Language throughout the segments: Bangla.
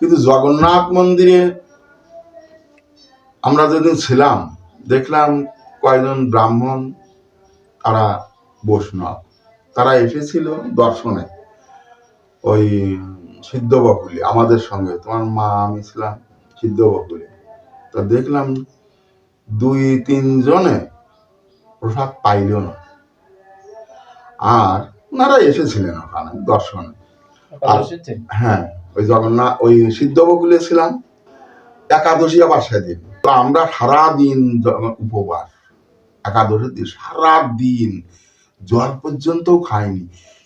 কিন্তু জগন্নাথ মন্দিরে আমরা যেদিন ছিলাম দেখলাম কয়েকজন ব্রাহ্মণ তারা বৈষ্ণব। তারা এসেছিল দর্শনে। ওই সিদ্ধ বকুলি আমাদের সঙ্গে তোমার মা আমি ছিলাম সিদ্ধ বকুলি তা দেখলাম দুই তিনজনে প্রসাদ পাইল না। আর ওনারা এসেছিলেন ওখানে দর্শনে। হ্যাঁ। ওই জগন্নাথ ওই সিদ্ধ বকুলে ছিলাম, একাদশী আবার সেদিন। তো আমরা সারাদিন উপবাস। একাদশীর দিন, সারাদিন। জল পর্যন্তও খাইনি।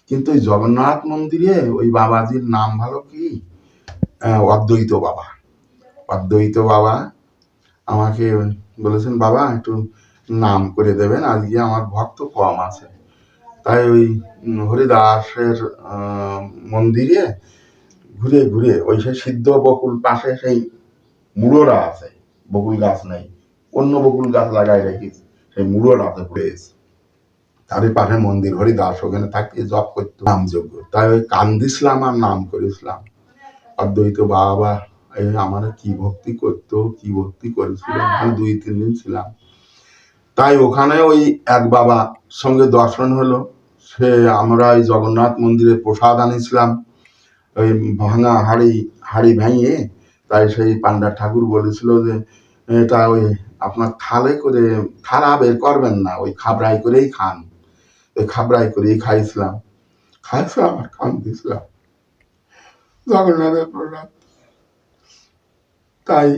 কিন্তু ওই জগন্নাথ মন্দিরে ওই বাবাজির নাম ভালো কি? অদ্বৈত বাবা। অদ্বৈত বাবা আমাকে বলেছেন, বাবা, একটু নাম করে দেবেন, আজকে আমার ভক্ত কম আছে। তাই ওই হরিদাসের মন্দিরে ঘুরে ঘুরে ওই সেই সিদ্ধ বকুল পাশে সেই মুড়োরা আছে বকুল গাছ নেই অন্য বকুল গাছ লাগাই রেখেছি সেই মুড়োরাতে পড়েছে তারই পাশে মন্দির হরি দাস ওখানে থাকতে জপ করতো নাম যোগ্য তাই ওই কান্দিছিলাম আর নাম করেছিলাম অদ্বৈত বাবা এই আমার কি ভক্তি করতো কি ভক্তি করেছিল আমি দুই তিন দিন ছিলাম। তাই ওখানে ওই এক বাবা সঙ্গে দর্শন হলো। সে আমরা ওই জগন্নাথ মন্দিরে প্রসাদ আনিছিলাম। ওই ভাঙা হাড়ি হাড়ি ভেঙে তাই সেই পান্ডা ঠাকুর বলেছিল যে এটা ওই আপনার থালে করে, থালা বের করবেন না, ওই খাবরাই করেই খান। ওই খাবরাই করেই খাইছিলাম। খাইছিলাম আর খান দিয়েছিলাম জগন্নাথের প্রসাদ। তাই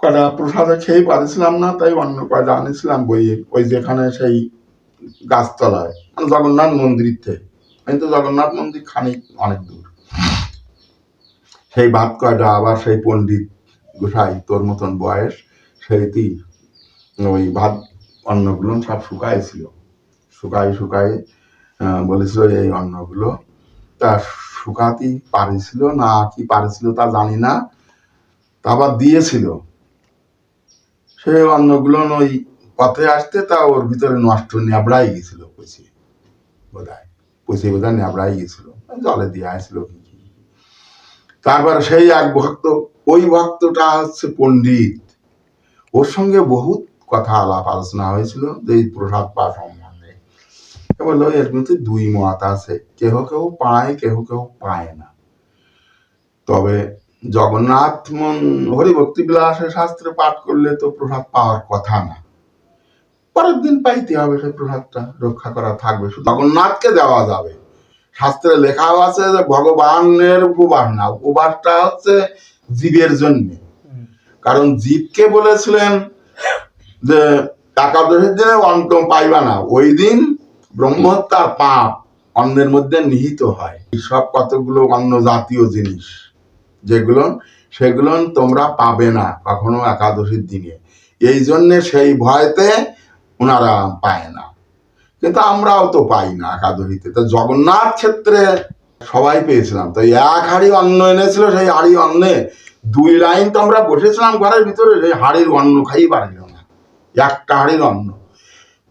কটা প্রসাদে খেয়ে পারিছিলাম না, তাই অন্য কয়টা আনিছিলাম বইয়ে ওই যেখানে সেই গাছতলায় মানে জগন্নাথ মন্দির থেকে। কিন্তু জগন্নাথ মন্দির খানিক অনেক দূর। সেই ভাত কয়টা, আবার সেই পণ্ডিত গোসাই, তোর মতন বয়স, সেইটি ওই ভাত, অন্নগুলো সব শুকাইছিল। শুকাই শুকাই বলেছিল এই অন্নগুলো তা শুকাতে পারিছিল না কি পারিছিল তা জানি না। তা আবার দিয়েছিল। সে অন্নগুলো ওই পথে আসতে তা ওর ভিতরে নষ্ট নেবড়াই গেছিল, পচে বোধ হয় পচে বোধ হয় নেবড়াই গেছিল। জলে দিয়ে আসছিল। তারপর সেই এক ভক্ত, ওই ভক্তটা হচ্ছে পণ্ডিত। ওর সঙ্গে বহুত কথা আলাপ আলোচনা হয়েছিল, যে এই প্রসাদ পা সম্বন্ধে। বলল, এর মধ্যে দুই মত আছে, কেহ কেউ পায়, কেহ কেউ পায় না। তবে জগন্নাথ মন হরিভক্তি বিলাসে শাস্ত্রে পাঠ করলে তো প্রসাদ পাওয়ার কথা না। পরের দিন পাইতে হবে সেই প্রসাদটা, রক্ষা করা থাকবে জগন্নাথকে দেওয়া যাবে। শাস্ত্রে লেখাও আছে যে ভগবানের উপবাস না উপবাসটা হচ্ছে জীবের জন্য। কারণ জীবকে বলেছিলেন যে একাদশীর দিনে অন্ত পাইবা না ওই দিন ব্রহ্মহত্যার পাপ অন্যের মধ্যে নিহিত হয়। এই সব কতগুলো অন্য জাতীয় জিনিস যেগুলো সেগুলো তোমরা পাবে না কখনো একাদশীর দিনে। এই জন্যে সেই ভয়তে ওনারা পায় না। কিন্তু আমরাও তো পাই না একাদশীতে তো জগন্নাথ ক্ষেত্রে সবাই পেয়েছিলাম। তো এক হাড়ি অন্ন এনেছিল, সেই হাড়ি অন্নে দুই লাইন তো আমরা বসেছিলাম ঘরের ভিতরে, সেই হাড়ির অন্ন খাই পারিল না একটা হাড়ির অন্ন।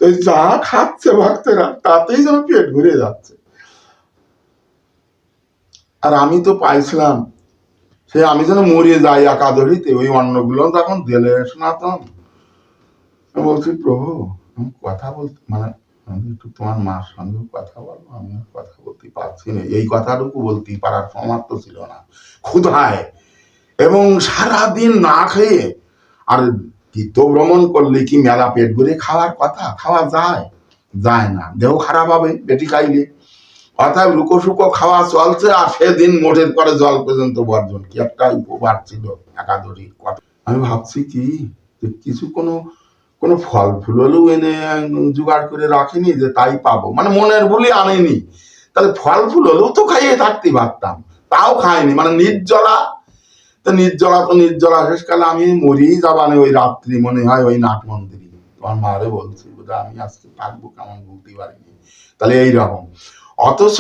তো যা খাচ্ছে ভক্তেরা, তাতেই যেন পেট ভরে যাচ্ছে। আর আমি তো পাইছিলাম, সে আমি যেন মরিয়ে যাই একাদশীতে ওই অন্নগুলো তখন দিলে সনাতন আমি বলছি, প্রভু কথা বলতে মানে আমি একটু তোমার মার সঙ্গে কথা বলব, আমি কথা বলতে পারছি না। এই কথাটুকু বলতে পারার সমার্থ ছিল না। ক্ষুধায় এবং সারাদিন না খেয়ে আর তীর্থ ভ্রমণ করলে কি মেলা পেট ভরে খাওয়ার কথা? খাওয়া যায়? যায় না। দেহ খারাপ হবে বেটি খাইলে। অর্থাৎ লুকো শুকো খাওয়া চলছে আর সেদিন মোটের পরে জল পর্যন্ত বর্জন। কি একটা উপবার ছিল একাদশীর কথা। আমি ভাবছি কি, যে কিছু কোনো কোনো ফল ফুল হলেও এনে জোগাড় করে রাখিনি যে তাই পাবো। মানে মনের বলে আনেনি। তাহলে ফল ফুল হলেও তো খাইয়ে থাকতে পারতাম। তাও খাইনি। মানে নির্জলা। তো নির্জলা তো নির্জলা শেষকালে আমি মরিই যাবানে ওই রাত্রি মনে হয় ওই নাট মন্দিরে। তোমার মারে বলছি বোধহয় আমি আজকে থাকব কেমন বলতে পারিনি। তাহলে এইরকম। অথচ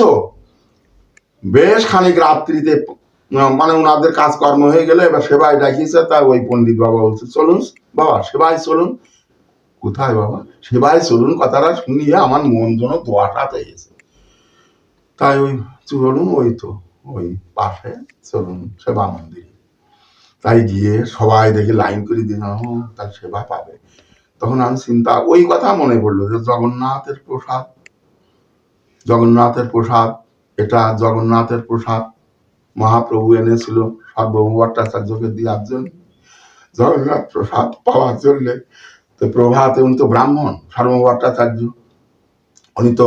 বেশ খানিক রাত্রিতে মানে ওনাদের কাজকর্ম হয়ে গেলে এবার সেবাই ডাকিয়েছে তা ওই পণ্ডিত বাবা বলছে, চলুন বাবা সেবাই চলুন। কোথায় বাবা? সেবাই চলুন, কথাটা শুনিয়ে আমার মন যেন দোয়াটা পেয়েছে। তাই ওই চলুন, ওই তো, ওই পাশে চলুন, সেবা মন্দির। তাই গিয়ে সবাই দেখে লাইন করে দিলাম তার সেবা পাবে। তখন আমি চিন্তা, ওই কথা মনে পড়ল যে জগন্নাথের প্রসাদ। জগন্নাথের প্রসাদ, এটা জগন্নাথের প্রসাদ। মহাপ্রভু এনেছিল সার্বভৌম ভট্টাচার্যকে দেওয়ার জন্য। জগন্নাথ প্রসাদ পাওয়ার জন্য তো প্রভাতে উনি তো ব্রাহ্মণ, সার্বভৌম ভট্টাচার্য। উনি তো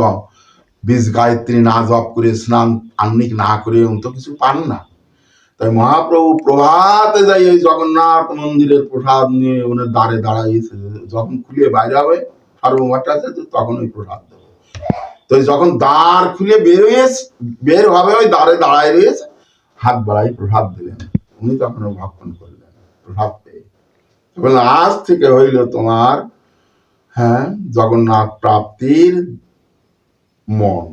বীজ গায়ত্রী না জপ করে, স্নান আন্নিক না করে, উনি তো কিছু পান না। তাই মহাপ্রভু প্রভাতে যাই ওই জগন্নাথ মন্দিরের প্রসাদ নিয়ে ওনার দ্বারে দাঁড়াইছে যখন খুলে বাইরে হবে, সার্বভৌম ভট্টাচার্য তখন ওই প্রসাদ দেবে। তো যখন দ্বার খুলে বের হয়েছে, বের হবে ওই দ্বারে দাঁড়ায় রয়েছে, হাত বাড়াই প্রসাদ দিলেন। উনি তখন ভক্ষণ করলেন, প্রসাদ পেয়ে। বললেন, আজ থেকে হইল তোমার হ্যাঁ জগন্নাথ প্রাপ্তির মন।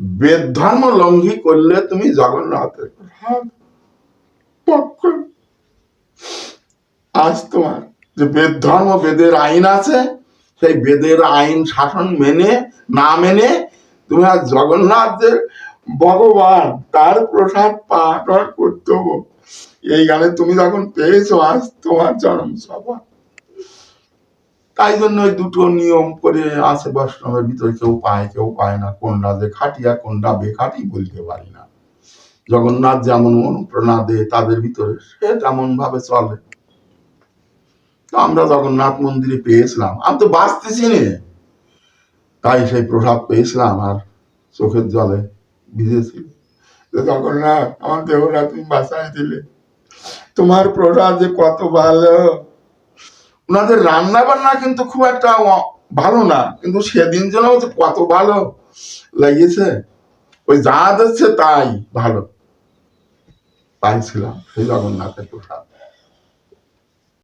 বেদ ধর্ম লঙ্ঘি করলে তুমি জগন্নাথের আজ তোমার যে বেদ ধর্ম বেদের আইন আছে সেই বেদের আইন শাসন মেনে না মেনে তুমি আজ জগন্নাথের ভগবান তার প্রসাদ পাঠ করতে কর্তব্য এই গানে তুমি যখন পেয়েছ আজ তোমার জন্ম সভা। তাই জন্য ওই দুটো নিয়ম করে আছে বৈষ্ণবের ভিতরে কেউ পায় কেউ পায় না। কোনটা যে খাটিয়া কোনটা বেখাটি বলতে পারি না। জগন্নাথ যেমন অনুপ্রেরণা দেয় তাদের ভিতরে, সে তেমন ভাবে চলে। তো আমরা জগন্নাথ মন্দিরে পেয়েছিলাম। আমি তো বাঁচতেছি নে। তাই সেই প্রসাদ পেয়েছিলাম আর চোখের জলে ভিজেছিল। যে জগন্নাথ, আমার দেহটা তুমি বাঁচাই দিলে। তোমার প্রসাদ যে কত ভালো। ওনাদের রান্না বান্না কিন্তু খুব একটা ভালো না, কিন্তু সেদিন যেন কত ভালো লাগিয়েছে। ওই যা দিচ্ছে তাই ভালো। পাইছিলাম সেই জগন্নাথের প্রসাদ।